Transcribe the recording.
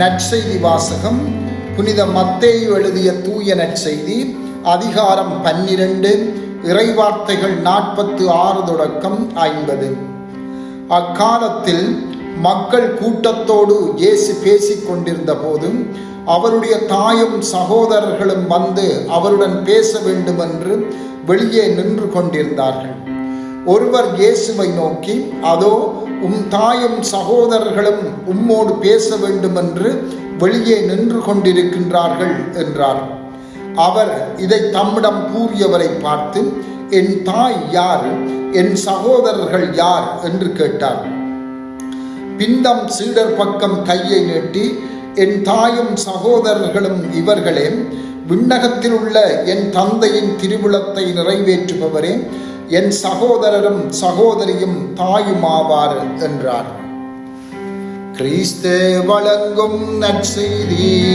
நற்செய்தி வாசகம் புனித மத்தேயு எழுதிய தூய நற்செய்தி அதிகாரம் பன்னிரண்டு இறைவார்த்தைகள் நாற்பத்து ஆறு தொடக்கம் ஐம்பது. அக்காலத்தில் மக்கள் கூட்டத்தோடு இயேசு பேசிக் கொண்டிருந்த போதும் அவருடைய தாயும் சகோதரர்களும் வந்து அவருடன் பேச வேண்டுமென்று வெளியே நின்று கொண்டிருந்தார்கள். ஒருவர் இயேசுவை நோக்கி அதோ உம் தாயும் சகோதரர்களும் உம்மோடு பேச வேண்டுமென்று வெளியே நின்று கொண்டிருக்கின்றார்கள் என்றார். அவர் இதை தம்மிடம் கூறியவரை பார்த்து என் தாய் யார்? என் சகோதரர்கள் யார்? என்று கேட்டார். பிந்தம் சீடர் பக்கம் கையை நீட்டி என் தாயும் சகோதரர்களும் இவர்களே விண்ணகத்தில் உள்ள என் தந்தையின் திருவிழத்தை நிறைவேற்றுபவரே என் சகோதரரும் சகோதரியும் தாயுமாவார் என்றார். கிறிஸ்து வழங்கும் நற்செய்தி.